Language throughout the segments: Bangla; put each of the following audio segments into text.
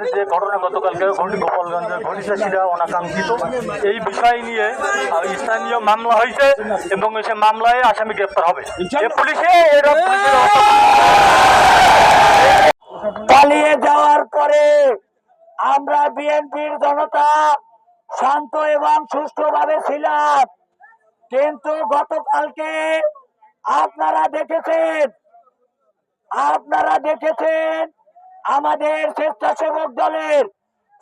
আজকের যে ঘটনা গতকালকে ঘটি গোপালগঞ্জে ঘটেছে সেটা অনাকাঙ্ক্ষিত, এই বিষয় নিয়ে স্থানীয় মামলা হয়েছে এবং সে মামলায় আসামি গ্রেপ্তার হবে। পুলিশে পালিয়ে যাওয়ার পরে আমরা বিএনপির জনতা শান্ত এবং সুষ্ঠুভাবে ছিলাম। কিন্তু গতকালকে আপনারা দেখেছেন আপনারা দেখেছেন আমাদের স্বেচ্ছাসেবক দলের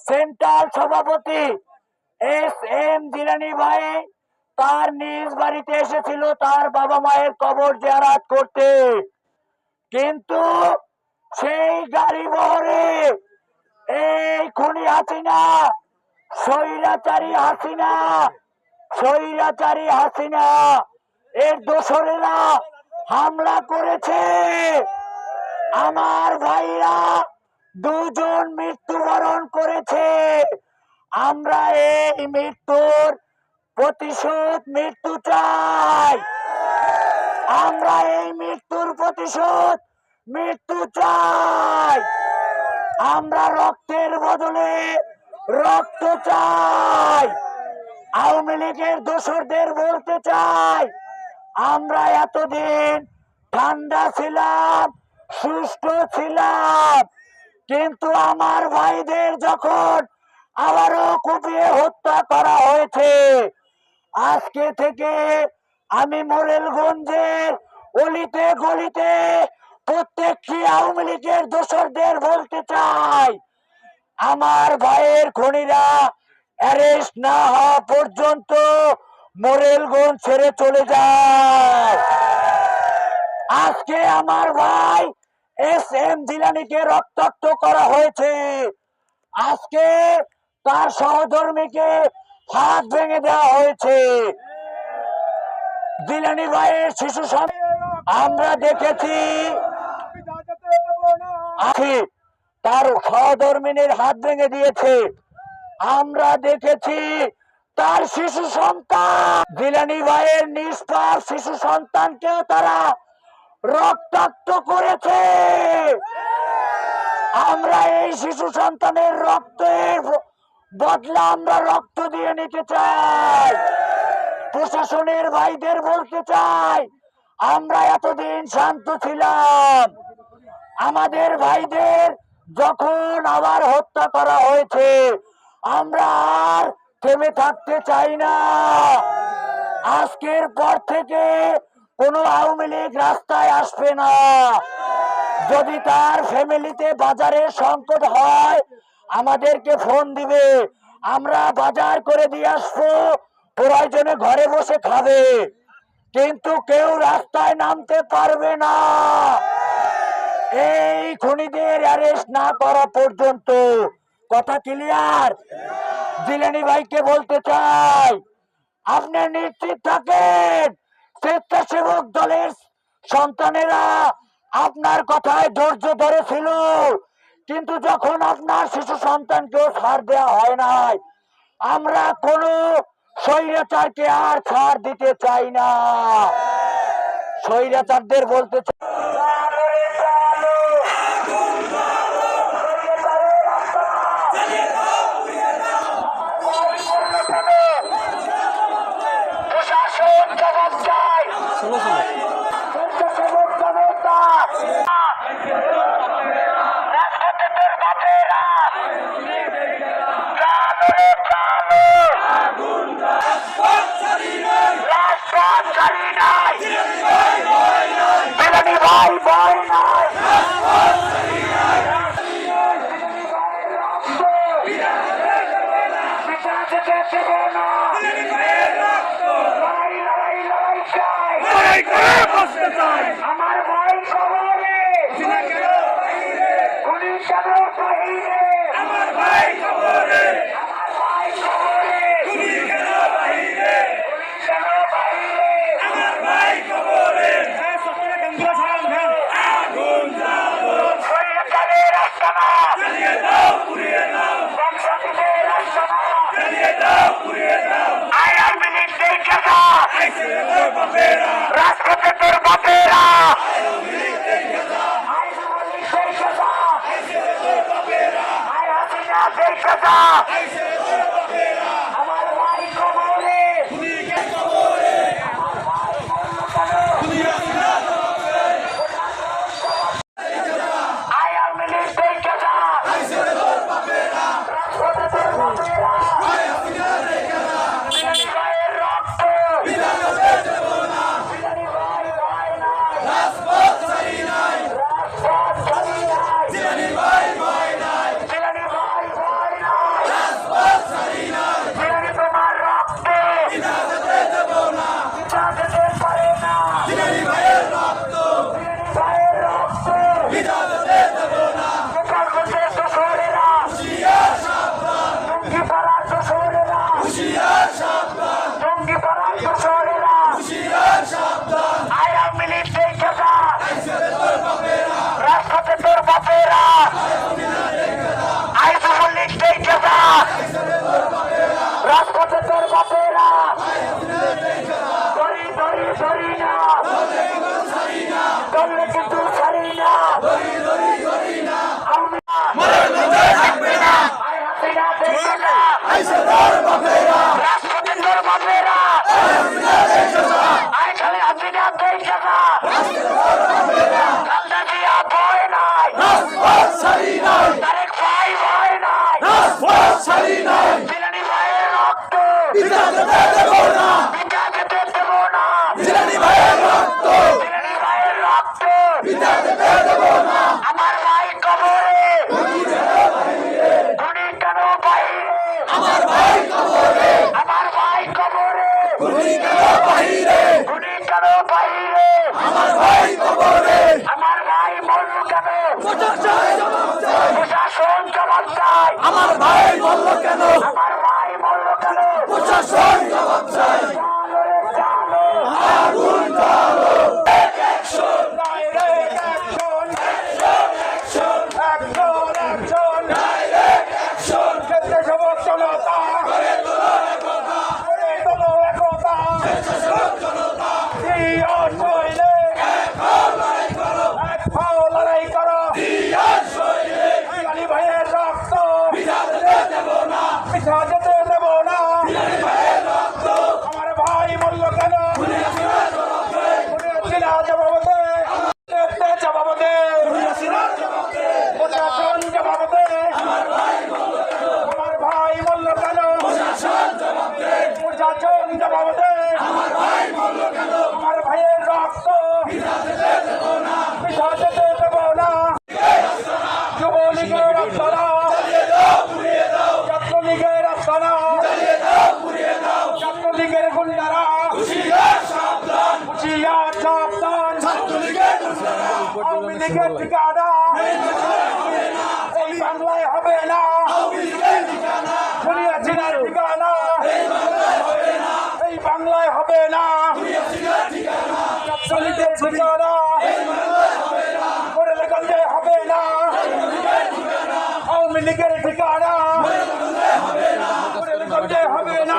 সেন্ট্রাল সভাপতি এস এম জিলানি ভাই তার নিজ বাড়িতে এসেছিল, তার বাবা মায়ের কবর জিয়ারাত করতে। কিন্তু সেই গাড়ি বহরে এই খুনি হাসিনা, স্বৈরাচারী হাসিনা স্বৈরাচারী হাসিনা, এর দোসরেরা হামলা করেছে। আমার ভাইরা দুজন মৃত্যুবরণ করেছে। আমরা এই মৃত্যুর প্রতিশোধ মৃত্যু চাই। আমরা এই মৃত্যুর প্রতিশোধ মৃত্যু চাই। আমরা রক্তের বদলে রক্ত চাই। আওয়ামী লীগের দোসরদের বলতে চাই, আমরা এতদিন ঠান্ডা ছিলাম সুস্থ ছিলাম। কিন্তু আমার ভাইদের যখন আবারও কুপিয়ে হত্যা করা হয়েছে, আজকে থেকে আমি মোরেলগঞ্জের অলিতে গলিতে প্রত্যেকটি আওয়ামী লীগের দোসরদের বলতে চাই, আমার ভাইয়ের খনিরা অ্যারেস্ট না হওয়া পর্যন্ত মোরেলগঞ্জ ছেড়ে চলে যায় আজকে আমার ভাই এস এম জিলানিকে রক্তাক্ত করা হয়েছে। আজকে তার সহধর্মীকে হাত ভেঙে দেওয়া হয়েছে। জিলানি ভাইয়ের শিশু আমরা দেখেছি। তার সহধর্মিনীর হাত ভেঙে দিয়েছে। আমরা দেখেছি তার শিশু সন্তান। জিলানি ভাইয়ের নিষ্পাপ শিশু সন্তানকেও তারা রক্তাক্ত করেছে। আমরা এই শিশু সন্তানের রক্তের বদলা আমরা রক্ত দিয়ে নিতে চাই। প্রশাসনের ভাইদের বলতে চাই, আমরা এতদিন শান্ত ছিলাম। আমাদের ভাইদের যখন আবার হত্যা করা হয়েছে, আমরা আর থেমে থাকতে চাই না। আজকের পর থেকে কোনো আওয়ামী লীগ রাস্তায় আসবে না। যদি তার ফ্যামিলিতে বাজারে সংকট হয়, আমাদেরকে ফোন দিবে। আমরা বাজার করে দিয়ে আসব প্রয়োজনে ঘরে বসে খাবে। কিন্তু কেউ রাস্তায় নামতে পারবে না। এই খুনিদের অ্যারেস্ট না করা পর্যন্ত। কথা ক্লিয়ার জিলানি ভাইকে বলতে চাই, আপনি নিশ্চিত থাকেন? স্বেচ্ছাসেবক দলের সন্তানেরা আপনার কথায় ধৈর্য ধরেছিল। কিন্তু যখন আপনার শিশু সন্তানকেও ছাড় দেওয়া হয় নাই, আমরা কোনো স্বৈরাচারকে আর ছাড় দিতে চাই না। স্বৈরাচারদের বলতে চাই, প্রশাসন চাই স্বেচ্ছাসেবক জনতা রাজপথের বাপেরা আমার ভাই বাহিরে আমার ভাই খবরে Africa! বাহিরে। গুলি কেন বাহিরে আমার ভাই কবরে। আমার ভাই মরল কেন প্রশাসন জবাব চাই আমার ভাই মরল কেন? প্রশাসন জবাব চাই সাবধান। ছাত্রলীগের আওয়ামী লীগের ঠিকানা। এই বাংলায় হবে না। দুনিয়া চিনার ঠিকানা। এই বাংলায় হবে না। ছাত্রলীগের ঠিকানা। মোরেলগঞ্জে হবে না। আওয়ামী লীগের ঠিকানা। মোরেলগঞ্জে হবে না।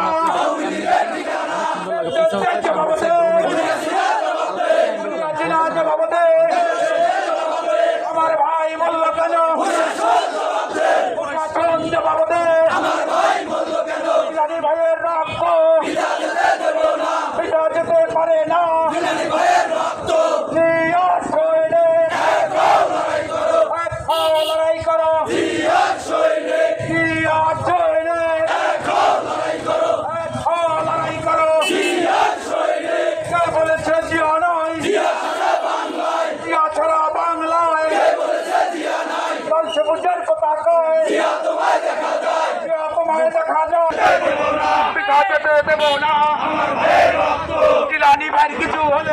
পারে না। রক্ত লড়াই করো। দেখা যায়। দেখা যায় পিঠা চেপে দেবো না। আমার ভাইয়ের रानी भर की चूहल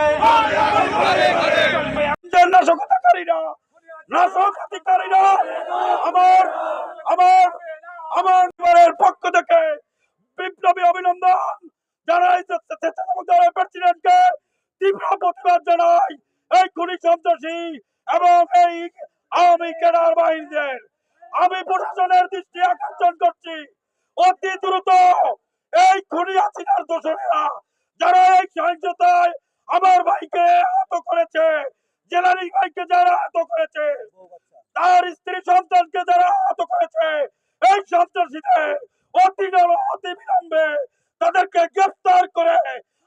যারা এই সহিংসতায় আমার ভাইকে আহত করেছে জেলারি ভাইকে যারা আহত করেছে তার স্ত্রী সন্তানকে যারা আহত করেছে এই সন্ত্রাসীদের অতি অতি বিলম্বে তাদেরকে গ্রেফতার করে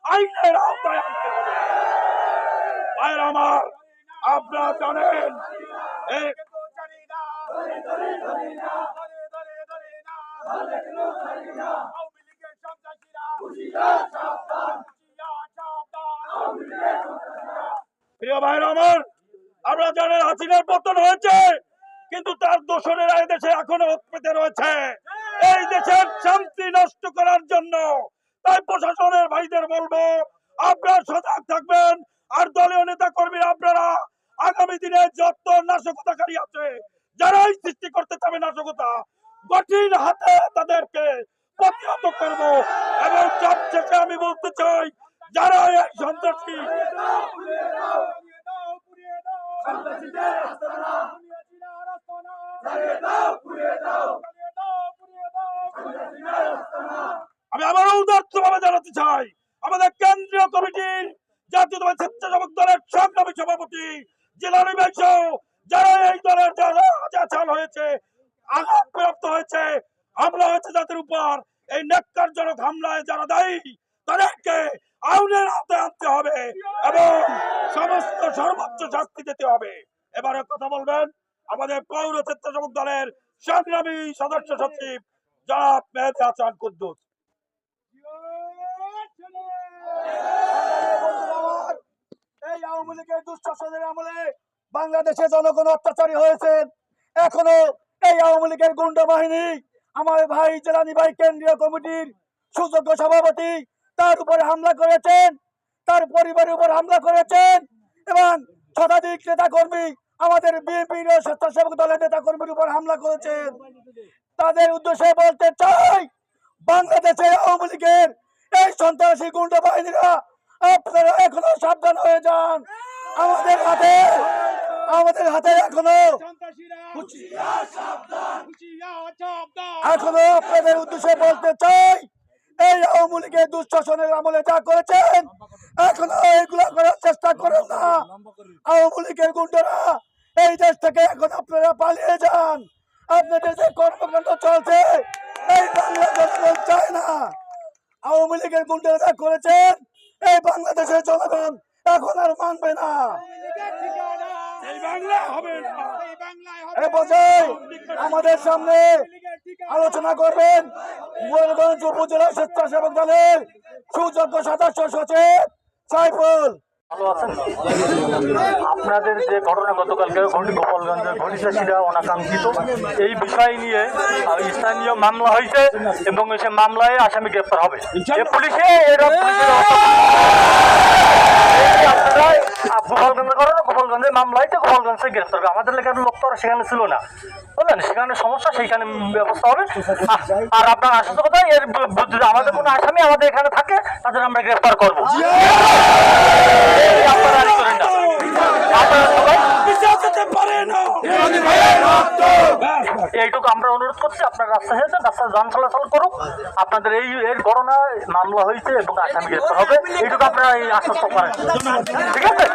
আইনের আওতায় আনতে হবে। ভাইয়ের আমার আপনারা জানেন এই প্রিয় ভাইয়ের আমার, আমরা জানেন হাসিনার পতন হয়েছে, কিন্তু তার দোষরেরা দেশে এখনও উৎপেতে রয়েছে। এই দেশের শান্তি নষ্ট করার জন্য তাই প্রশাসনের ভাইদের বলব, আপনারা সজাগ থাকবেন, আর দলীয় নেতা কর্মী আপনারা আগামী দিনে যত নাশকতাকারী আছে, যারাই সৃষ্টি করতে চাবে নাশকতা, কঠিন হাতে তাদেরকে প্রতিহত করব এবং সবশেষে আমি বলতে চাই, যারা সন্ত্রাসী, আমি আবারও উদার্ত ভাবে জানাতে চাই, আমাদের কেন্দ্রীয় কমিটির জাতীয়তাবাদী স্বেচ্ছাসেবক দলের সংগ্রামী সভাপতি, জেলা সহ যারা এই দলের যারা হয়েছে আঘাত প্রাপ্ত হয়েছে হামলা হয়েছে যাদের উপর এই নেককারজনক হামলায় যারা দায়ী, তাদেরকে আইনের আওতায় আনতে হবে এবং সমস্ত সর্বোচ্চ শাস্তি দিতে হবে। এবারে কথা বলবেন, আমাদের পৌর স্বেচ্ছাসেবক দলের সংগ্রামী সদস্য সচিব জনাব মেহেদি হাসান কুদ্দুস। এই আওয়ামী লীগের দুঃশাসনের আমলে বাংলাদেশে জনগণ অত্যাচারী হয়েছেন। এখনও এই আওয়ামী লীগের গুন্ডা বাহিনী আমার ভাই জেলানি ভাই কেন্দ্রীয় কমিটির সুযোগ্য সভাপতি, তার উপরে হামলা করেছেন, তার পরিবারের উপর হামলা করেছেন এবং শতাধিক নেতা কর্মী আমাদের বিএনপির ও স্বেচ্ছাসেবক দলের নেতা কর্মীর উপর হামলা করেছেন। তাদের উদ্দেশ্যে বলতে চাই বাংলাদেশে আওয়ামী লীগের এই সন্ত্রাসী গুন্ডা বাহিনীরা আপনারা এখনও সাবধান হয়ে যান। আমাদের হাতে আমাদের হাতে এখনও। এখনও আপনাদের উদ্দেশ্যে বলতে চাই এই আওয়ামী লীগের দুঃশাসনের আমলে যা করেছেন এখনও এইগুলো করার চেষ্টা করেন না। আওয়ামী লীগের গুন্ডারা এই দেশ থেকে এখন আপনারা পালিয়ে যান। আপনাদের যে কর্মকাণ্ড চলছে এই বাংলাদেশ চায় না। আওয়ামী লীগের গুন্ডারা যা করেছেন এই বাংলাদেশের জনগণ এখন আর মানবে না। আমাদের সামনে আলোচনা করবেন ময়ূরগঞ্জ উপজেলা স্বেচ্ছাসেবক দলের সুযোগ্য সদস্য সচিব সাইফুল। ভালো আছেন? আপনাদের যে ঘটনা গতকালকে ঘটি গোপালগঞ্জের ঘটিশাসীরা অনাকাঙ্ক্ষিত এই বিষয় নিয়ে স্থানীয় মামলা হয়েছে এবং সে মামলায় আসামি গ্রেপ্তার হবে। এ পুলিশে এরা গোপালগঞ্জের কারণে গোপালগঞ্জের মামলায় গোপালগঞ্জে গ্রেফতার হবে। আমাদের লেখার লোক তো আর সেখানে ছিল না। বুঝলেন? সেখানে সমস্যা সেইখানে ব্যবস্থা হবে। আর আপনার আসতে কথা এর আমাদের কোনো আসামি আমাদের এখানে থাকে তাদের আমরা গ্রেফতার করব। আপনারা করেন না। আপনারা সবাই এইটুকু আমরা অনুরোধ করছি, আপনার রাস্তা হয়েছে রাস্তায় যান চলাচল করুক। আপনাদের এই এর ঘটনা মামলা হয়েছে এবং আসামি গ্রেপ্তার হবে। এইটুকু আপনারা এই আশ্বস্ত করেন। ঠিক আছে?